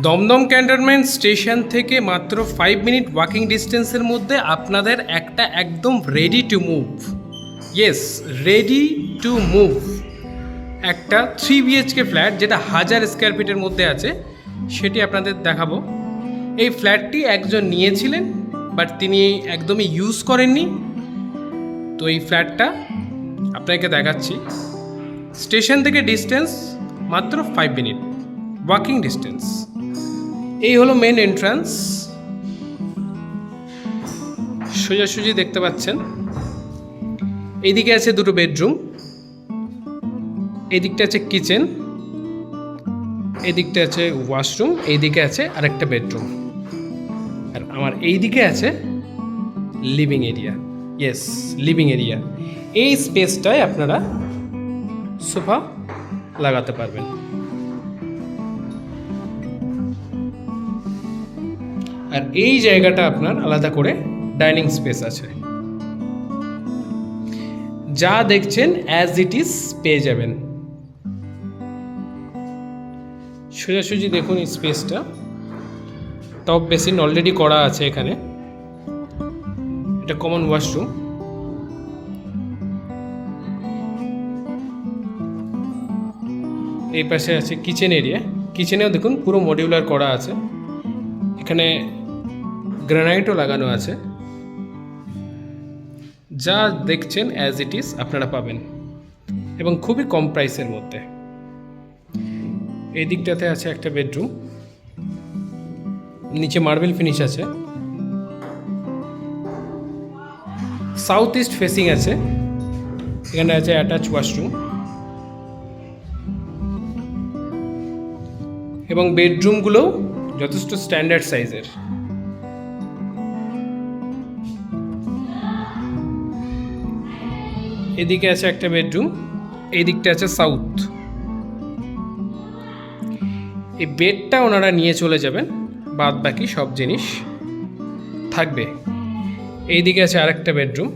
Dumdum cantonment station থেকে মাত্র five minute walking ডিস্টেন্সের মধ্যে আপনাদের একটা একদম ready to move yes ready to move একটা থ্রি বিএইচকে ফ্ল্যাট যেটা হাজার স্কোয়ার ফিটের মধ্যে আছে, সেটি আপনাদের দেখাবো। এই ফ্ল্যাটটি একজন নিয়েছিলেন বাট তিনি একদমই ইউজ করেননি। তো এই ফ্ল্যাটটা আপনাকে দেখাচ্ছি। স্টেশন থেকে ডিস্টেন্স মাত্র ফাইভ মিনিট ওয়াকিং ডিস্টেন্স এই হলো মেন এন্ট্রান্স সোজাসুজি দেখতে পাচ্ছেন। এইদিকে আছে দুটো বেডরুম এদিকটা আছে কিচেন এদিকটা আছে ওয়াশরুম এইদিকে আছে আরেকটা বেডরুম আর আমার এইদিকে আছে living area yes living area এই স্পেসটায় আপনারা সোফা লাগাতে পারবেন। আর এই জায়গাটা আপনার আলাদা করে ডাইনিং স্পেস আছে। যা দেখছেন অ্যাজ ইট ইজ পেয়ে যাবেন। সোজাসুজি দেখুন স্পেসটা। টপ বেসিন অলরেডি করা আছে এখানে। এটা কমন ওয়াশরুম এই পাশে আছে কিচেন এরিয়া কিচেনেও দেখুন পুরো মডিউলার করা আছে। এখানে গ্রানাইটও লাগানো আছে। যা দেখছেন অ্যাজ ইট ইজ আপনারা পাবেন। এবং খুবই কম প্রাইসের মধ্যে। এই দিকটাতে আছে একটা বেডরুম নিচে মার্বেল ফিনিশ আছে। সাউথ ইস্ট ফেসিং আছে। এখানে আছে অ্যাটাচ ওয়াশরুম এবং বেডরুমগুলোও যথেষ্ট স্ট্যান্ডার্ড সাইজের এদিকে আছে একটা বেডরুম এই দিকটা আছে সাউথ এই বেডটা ওনারা নিয়ে চলে যাবেন বাদ বাকি সব জিনিস থাকবে। এই দিকে আছে আরেকটা বেডরুম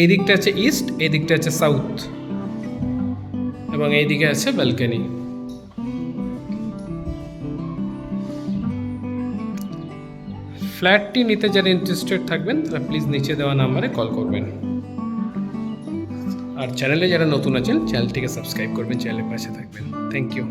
এই দিকটা আছে ইস্ট এই দিকটা আছে সাউথ এবং এই দিকে আছে ব্যালকনি ফ্ল্যাটটি নিতে যারা ইন্টারেস্টেড থাকবেন, তারা প্লিজ নিচে দেওয়া নাম্বারে কল করবেন। আর চ্যানেলে যারা নতুন আছেন চ্যানেলটিকে সাবস্ক্রাইব করবেন চ্যানেলের পাশে থাকবেন থ্যাংক ইউ